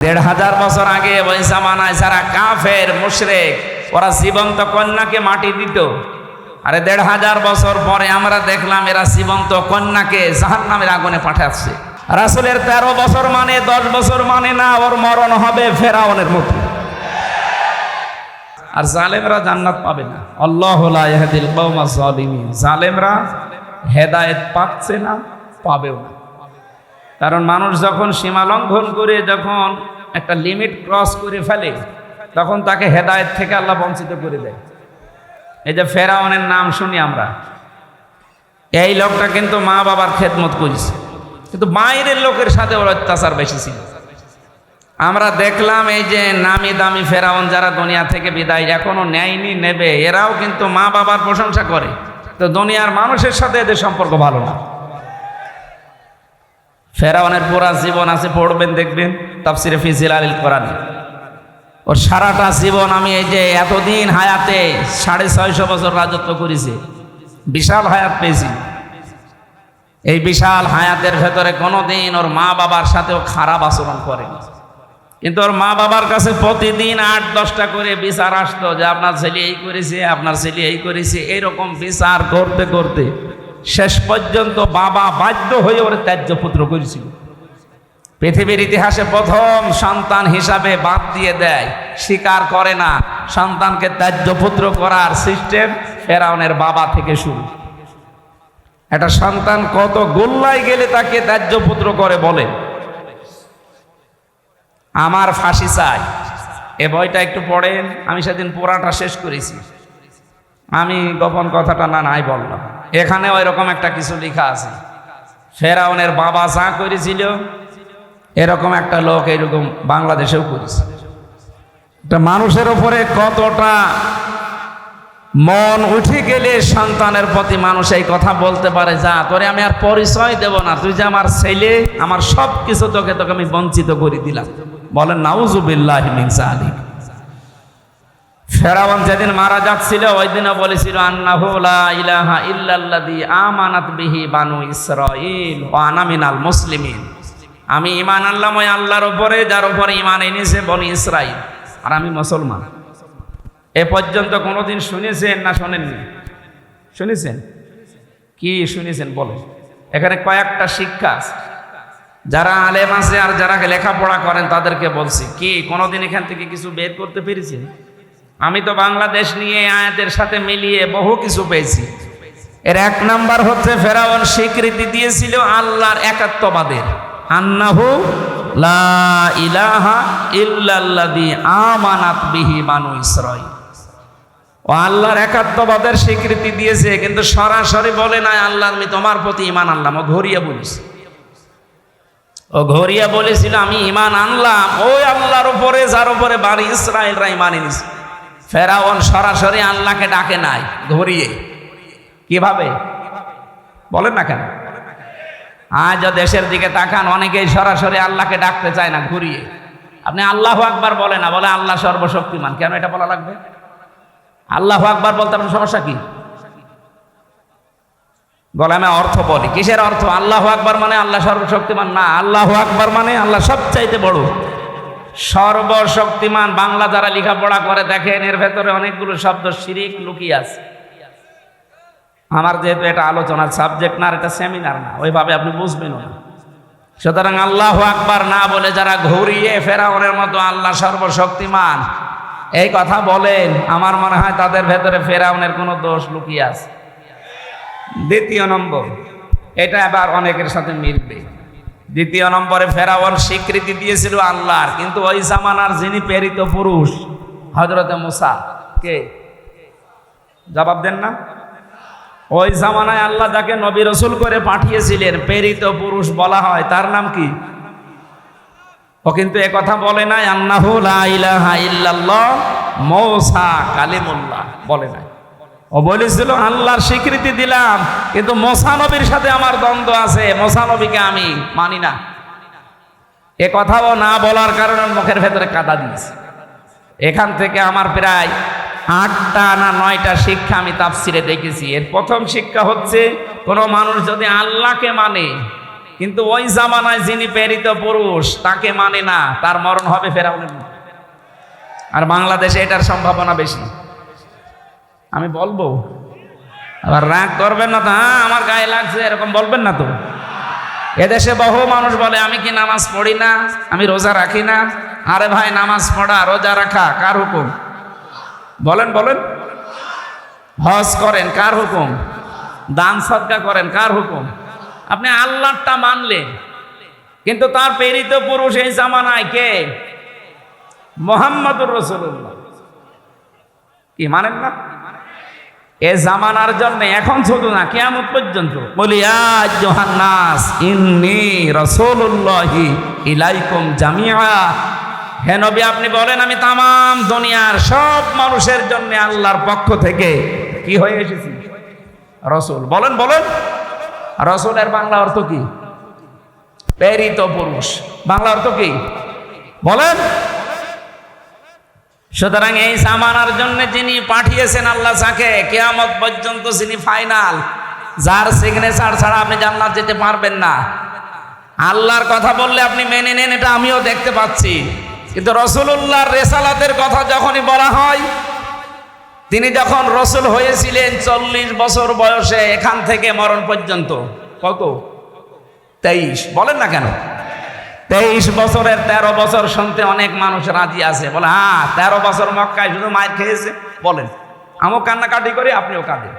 দেড় হাজার বছর আগে ওই জামানায় যারা কাফের, মুশরেক, ওরা জীবন্ত কন্যাকে মাটি দিত। আরে দেড় হাজার বছর পরে আমরা দেখলাম এরা জীবন্ত কন্যাকে জাহান নামের আগুনে পাঠাচ্ছে। রাসুলের তেরো বছর মানে দশ বছর মানে না, ওর মরণ হবে ফেরাউনের মতো। আর জালেমরা জান্নাত পাবে না। আল্লাহ জালেমরা হেদায়েত পাচ্ছে না, পাবেও না। কারণ মানুষ যখন সীমা লঙ্ঘন করে যখন একটা লিমিট ক্রস করে ফেলে, তখন তাকে হেদায়েত থেকে আল্লাহ বঞ্চিত করে দেয়। এই যে ফেরাউনের নাম শুনি আমরা। এই লোকটা কিন্তু মা বাবার খেদমত করেছে। কিন্তু বাইরের লোকের সাথে ওর অত্যাচার বেশি ছিল। আমরা দেখলাম এই যে নামি দামি ফেরাউন যারা দুনিয়া থেকে বিদায় এখনও নেয়নি, নেবে, এরাও কিন্তু মা বাবার প্রশংসা করে। তো দুনিয়ার মানুষের সাথে এদের সম্পর্ক ভালো না। ফেরাউনের পুরা জীবন আছে, পড়বেন, দেখবেন, তাফসিরে ফিজিল আলিল কোরআনে। ওর সারাটা জীবন আমি এই যে এতদিন হায়াতে সাড়ে ছয়শো বছর রাজত্ব করেছি, বিশাল হায়াত পেয়েছি। এই বিশাল হায়াতের ভেতরে কোনোদিন ওর মা বাবার সাথেও খারাপ আচরণ করেনি। কিন্তু ওর মা বাবার কাছে প্রতিদিন আট, দশটা করে বিচার আসতো যে, আপনার ছেলে এই করেছে, আপনার ছেলে এই করেছে। এইরকম বিচার করতে করতে শেষ পর্যন্ত বাবা বাধ্য হয়ে ওর ত্যায্য পুত্র করেছিল। পৃথিবীর ইতিহাসে প্রথম সন্তান হিসাবে বাদ দিয়ে দেয়, স্বীকার করে না। সন্তানকে ত্যায্য পুত্র করার সিস্টেম ফেরাউনের বাবা থেকে শুরু। একটা সন্তান কত গোল্লায় গেলে তাকে ত্যায্য পুত্র করে বলে, আমার ফাঁসি চাই। এ বইটা একটু পড়েন, আমি সেদিন পোড়াটা শেষ করেছি। আমি গোপন কথাটা না নাই বললাম। এখানে ওই রকম একটা কিছু লেখা আছে। ফেরাউনের বাবা যা করেছিল, এরকম একটা লোক এরকম বাংলাদেশেও করেছে। এটা মানুষের উপরে কতটা মন উঠে গেলে সন্তানের প্রতি মানুষ এই কথা বলতে পারে, যা, তোরে আমি আর পরিচয় দেব না, তুই যে আমার ছেলে, আমার সব কিছু তোকে তোকে আমি বঞ্চিত করে দিলাম। বলেন, নাউজুবিল্লাহ মিনসা আলী ফেরাওয়ান যেদিন মারা যাচ্ছিল, ওই দিনও বলেছিল ইলাহা ইল্লাল্লাযী আমানাত বিহি বানু ইসরাঈল ওয়া আনা মিনাল মুসলিমিন। আমি ইমান আনলাম ওই আল্লাহর উপরে, যার উপরে ইমান এনেছে বনি ইসরাইল আর আমি মুসলমান। এ পর্যন্ত কোনোদিন শুনেছেন না শোনেননি? শুনেছেন? কি শুনেছেন বলেন? এখানে কয়েকটা শিক্ষা যারা আলেম আছে আর যারা লেখাপড়া করেন, তাদেরকে বলছি, কি কোনোদিন এখান থেকে কিছু বের করতে পেরেছেন? আমি তো বাংলাদেশ নিয়ে আয়াতের সাথে মিলিয়ে বহু কিছু পেয়েছি। এর এক নাম্বার হচ্ছে, ফেরাউন স্বীকৃতি দিয়েছিল আল্লাহর একাত্মবাদের। আন্নাহু লা ইলাহা ইল্লাল্লাযী আমানাত বিহি বানু ইসরাঈল। ও আল্লাহর একাত্মবাদের স্বীকৃতি দিয়েছে, কিন্তু সরাসরি বলে নাই, আল্লাহ, আমি তোমার প্রতি ইমান আনলাম। ও ঘরিয়া বলিস। ও ঘরিয়া বলেছিল, আমি ইমান আনলাম। ওই আল্লাহর উপরে, যার উপরে বাড়ি ইসরায়েলরা ইমান এনেছে। ফেরাউন সরাসরি আল্লাহকে ডাকে নাই ধরিয়ে কীভাবে? বলেন না কেন? আজ দেশের দিকে তাকান, অনেকেই সরাসরি আল্লাহকে ডাকতে চায় না, ঘুরিয়ে। আপনি আল্লাহ আকবার বলে না, বলে আল্লাহ সর্বশক্তিমান। কেন এটা বলা লাগবে? আল্লাহ আকবার বলতে আপনার সমস্যা কি? বলে আমি অর্থ বলি। কিসের অর্থ? আল্লাহ আকবার মানে আল্লাহ সর্বশক্তিমান? না, আল্লাহ আকবার মানে আল্লাহ সবচাইতে বড়। সর্বশক্তিমান বাংলা যারা লেখাপড়া করে, দেখেন এর ভেতরে অনেকগুলো শব্দ শিরিক লুকিয়ে আছে। আমার যেহেতু এটা আলোচনার সাবজেক্ট না এটা সেমিনার না, ওইভাবে আপনি বুঝবেন না। সুতরাং আল্লাহ আকবার না বলে যারা ঘুরিয়ে ফেরাউনের মতো আল্লাহ সর্বশক্তিমান, এই কথা বলেন, আমার মনে হয় তাদের ভেতরে ফেরাউনের কোনো দোষ লুকিয়ে আছে। দ্বিতীয় নম্বর, এটা আবার অনেকের সাথে মিলবে। দ্বিতীয় নম্বরে ফেরাউন স্বীকৃতি দিয়েছিল আল্লাহর, কিন্তু ওই জামানার যিনি প্রেরিত পুরুষ হজরতে মুসা, কে? জবাব দেন না। ওই জামানায় আল্লাহ যাকে নবী রসুল করে পাঠিয়েছিলেন, প্রেরিত পুরুষ বলা হয়, তার নাম কি? ও কিন্তু কথা বলে নাই ইল্লাল্লাহ, মৌসা কালিমুল্লাহ, বলে নাই। ও বলেছিল, আল্লাহর স্বীকৃতি দিলাম, কিন্তু মোসানবীর সাথে আমার দ্বন্দ্ব আছে মোসানবীকে আমি মানি না। এ কথাও না বলার কারণে মুখের ভেতরে কাদা দিয়েছে। এখান থেকে আমার প্রায় আটটা না নয়টা শিক্ষা আমি তাফসিরে দেখেছি। এর প্রথম শিক্ষা হচ্ছে, কোনো মানুষ যদি আল্লাহকে মানে কিন্তু ওই জামানায় যিনি প্রেরিত পুরুষ, তাকে মানে না, তার মরণ হবে ফেরাউনের। আর বাংলাদেশে এটার সম্ভাবনা বেশি। আমি বলব। আবার রাগ করবেন না তো হ্যাঁ আমার গায়ে লাগছে, এরকম বলবেন না তো। এদেশে বহু মানুষ বলে, আমি কি নামাজ পড়ি না? আমি রোজা রাখি না? আরে ভাই, নামাজ পড়া, রোজা রাখা, কার হুকুম? বলেন বলেন। হজ করেন, কার হুকুম? দান সদকা করেন, কার হুকুম? আপনি আল্লাহটা মানলেন কিন্তু তার প্রেরিত পুরুষ এই জামানায় কে? মোহাম্মদুর রসুল্লাহ কি, মানেন না? এ জামানার জন্য এখন শুধু না কেমন পর্যন্ত। বলি জোহান্নাস ইন্নি রসুল্লাহি ইলাইকুম জামিয়া হে আপনি বলেন, আমি তামাম দুনিয়ার সব মানুষের জন্য আল্লাহর পক্ষ থেকে কি হয়ে এসেছি? রসুল, বলেন বলেন। রসুলের বাংলা অর্থ কি? প্রেরিত পুরুষ। বাংলা অর্থ কি? বলেন। সুতরাং এই সামানার জন্য যিনি পাঠিয়েছেন আল্লাহ যাকে কেয়ামত পর্যন্ত যিনি ফাইনাল, যার সিগনেচার ছাড়া আপনি জান্নাত যেতে পারবেন না। আল্লাহর কথা বললে আপনি মেনে নেন, এটা আমিও দেখতে পাচ্ছি। কিন্তু রসুল্লাহর রেসালাতের কথা যখনই বলা হয়, তিনি যখন রসুল হয়েছিলেন চল্লিশ বছর বয়সে এখান থেকে মরণ পর্যন্ত, কত? তেইশ, বলেন না কেন? তেইশ বছরের তেরো বছর শুনতে অনেক মানুষ রাজি আছে। বলে হ্যাঁ তেরো বছর মক্কায় শুধু মায়ের খেয়েছে। বলেন, আমিও কান্নাকাটি করি, আপনিও কাঁদেন।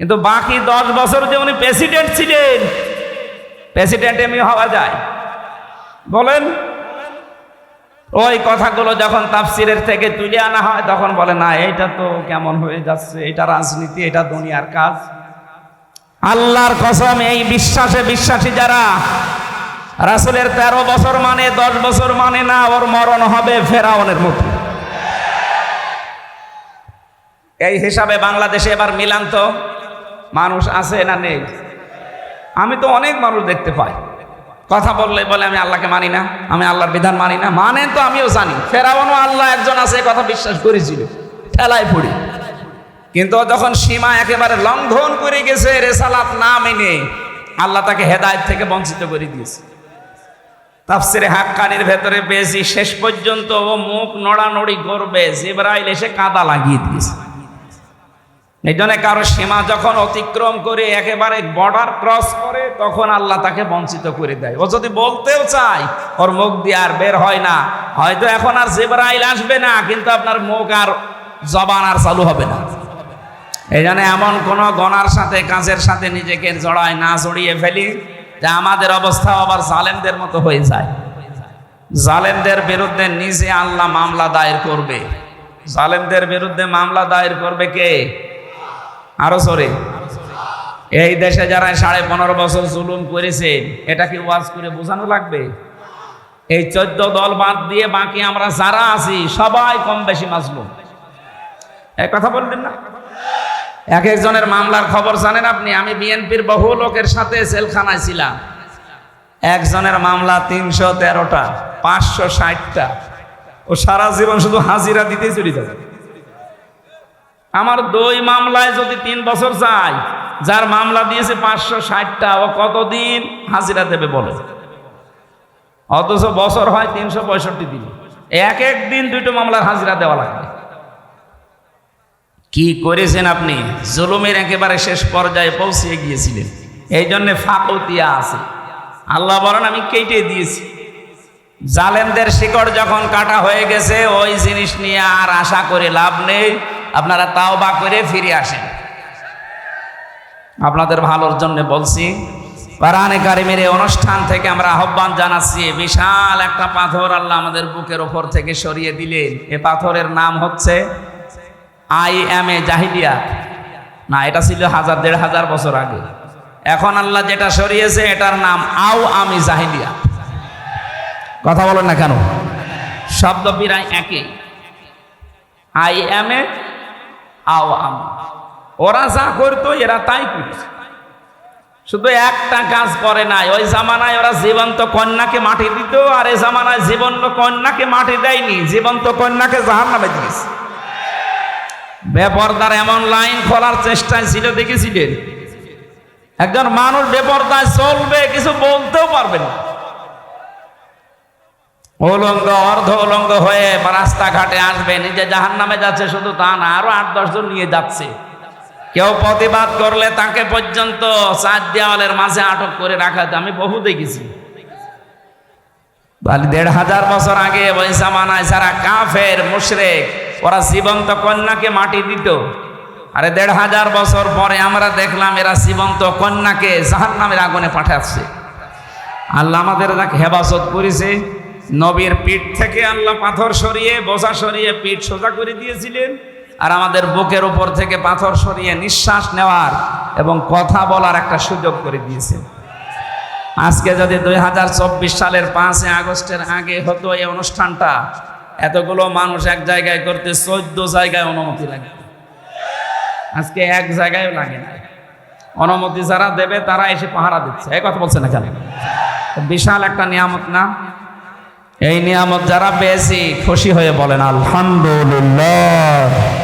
কিন্তু বাকি দশ বছর যে উনি প্রেসিডেন্ট ছিলেন, প্রেসিডেন্ট এমনি হওয়া যায়। বলেন, ওই কথাগুলো যখন তাফসিরের থেকে তুলে আনা হয়, তখন বলে, না, এইটা তো কেমন হয়ে যাচ্ছে, এটা রাজনীতি, এটা দুনিয়ার কাজ। আল্লাহর কসম, এই বিশ্বাসে বিশ্বাসী যারা রাসুলের তেরো বছর মানে দশ বছর মানে না, ওর মরণ হবে ফেরাউনের মতো এই হিসাবে বাংলাদেশে এবার মিলান তো মানুষ আছে না নেই? আমি তো অনেক মানুষ দেখতে পাই। কথা বললে বলে আমি আল্লাহকে মানি না, আমি আল্লাহর বিধান মানি না। মানেন তো আমিও জানি। ফেরাউনও আল্লাহ একজন আছে কথা বিশ্বাস করেছিল। ঠেলায় পড়ি। কিন্তু যখন সীমা একেবারে লঙ্ঘন করে গেছে, রেসালাত না মেনে আল্লাহ তাকে হেদায়েত থেকে বঞ্চিত করে দিয়েছে। তাফসিরে হাক্কানির ভেতরে পেয়েছি। শেষ পর্যন্ত ও মুখ নড়ানড়ি করবে। জিব্রাইল এসে কাদা লাগিয়ে দিয়েছে। এই জন্য কারও সীমা যখন অতিক্রম করে একেবারে বর্ডার ক্রস করে, তখন আল্লাহ তাকে বঞ্চিত করে দেয়। ও যদি বলতেও চায়, ওর মুখ দিয়ে আর বের হয় না। হয়তো এখন আর জিব্রাইল আসবে না, কিন্তু আপনার মুখ আর জবান আর চালু হবে না। এই জন্য এমন কোনো গণার সাথে, কাজের সাথে নিজেকে জড়ায় না জড়িয়ে ফেলি। যে আমাদের অবস্থা আবার জালেমদের মতো হয়ে যায়। জালেমদের বিরুদ্ধে নিজে আল্লাহ মামলা দায়ের করবে। জালেমদের বিরুদ্ধে মামলা দায়ের করবে কে? আরও সরে এই দেশে যারা সাড়ে পনেরো বছর জুলুম করেছে, এটা কি ওয়াজ করে বোঝানো লাগবে? এই চোদ্দ দল বাদ দিয়ে বাকি আমরা যারা আছি, সবাই কম বেশি মাজলুম। এক কথা বললেন না? এক একজনের মামলার খবর জানেন আপনি? আমি বিএনপির বহু লোকের সাথে জেলখানায় ছিলাম। একজনের মামলা তিনশো তেরোটা, পাঁচশো ষাটটা। ও সারা জীবন শুধু হাজিরা দিতেই চলে যাবে আমার দুই মামলায় যদি তিন বছর যায়, যার মামলা দিয়েছে পাঁচশো ষাটটা, ও কতদিন হাজিরা দেবে বলে? অথচ বছর হয় তিনশো পঁয়ষট্টি দিন। এক এক দিন দুটো মামলার হাজিরা দেওয়া লাগবে। কি করেছেন আপনি? জুলুমের একেবারে শেষ পর্যায়ে পৌঁছিয়ে গিয়েছিলেন। এই জন্যে ফাঁকতিয়া আছে। আল্লাহ বলেন, আমি কেটে দিয়েছি। জালেমদের শিকড় যখন কাটা হয়ে গেছে, ওই জিনিস নিয়ে আর আশা করে লাভ নেই। আপনারা তাও বা করে ফিরে আসেন। আপনাদের ভালোর জন্য বলছি পারানে কারিমের এই অনুষ্ঠান থেকে আমরা আহ্বান জানাচ্ছি, বিশাল একটা পাথর আল্লাহ আমাদের বুকের ওপর থেকে সরিয়ে দিলেন। এ পাথরের নাম হচ্ছে আই এম এ জাহিলিয়া। না, এটা ছিল হাজার, দেড় হাজার বছর আগে। এখন আল্লাহ যেটা সরিয়েছে, এটার নাম আও আমি জাহিলিয়া। কথা বলেন না কেন? শব্দ প্রায় একই আই এম এ, আও আমি। ওরা যা করতো, এরা তাই করছে। শুধু একটা কাজ করে নাই। ওই জামানায় ওরা জীবন্ত কন্যাকে মাটি দিত, আর এই জামানায় জীবন্ত কন্যাকে মাটি দেয়নি। জীবন্ত কন্যাকে জাহান নামে দিয়েছে। বেপরদার এমন লাইন খোলার চেষ্টায় ছিল দেখেছিলেন? একজন মানুষ বেপরদায় চলবে, কিছু বলতেও পারবে না। উলঙ্গ, অর্ধ উলঙ্গ হয়ে রাস্তাঘাটে আসবে, নিজে জাহান নামে যাচ্ছে, শুধু তা না, আরও আট দশজন নিয়ে যাচ্ছে। কেউ প্রতিবাদ করলে তাকে পর্যন্ত চার দেওয়ালের মাঝে আটক করে রাখা। আমি বহু দেখেছি। দেড় হাজার বছর আগে ওই জামানায় যারা কাফের, মুশরেক ওরা জীবন্ত কন্যাকে মাটি দিত। আরে দেড় হাজার বছর পরে আমরা দেখলাম এরা জীবন্ত কন্যাকে জাহান নামের আগুনে পাঠাচ্ছে। আল্লাহ আমাদের তাকে হেফাজত করেছে। নবীর পিঠ থেকে আল্লাহ পাথর সরিয়ে, বোঝা সরিয়ে পিঠ সোজা করে দিয়েছিলেন। আর আমাদের বুকের উপর থেকে পাথর সরিয়ে নিঃশ্বাস নেওয়ার এবং কথা বলার একটা সুযোগ করে দিয়েছেন আজকে যদি দুই হাজার চব্বিশ সালের পাঁচই আগস্টের আগে হতো এই অনুষ্ঠানটা এতগুলো মানুষ এক জায়গায় করতে চোদ্দ জায়গায় অনুমতি লাগে। আজকে এক জায়গায় লাগে না। অনুমতি যারা দেবে, তারা এসে পাহারা দিচ্ছে। এই কথা বলছে না কেন? বিশাল একটা নিয়ামত না? এই নিয়ামত যারা পেয়েছি, খুশি হয়ে বলেন, আলহামদুলিল্লাহ।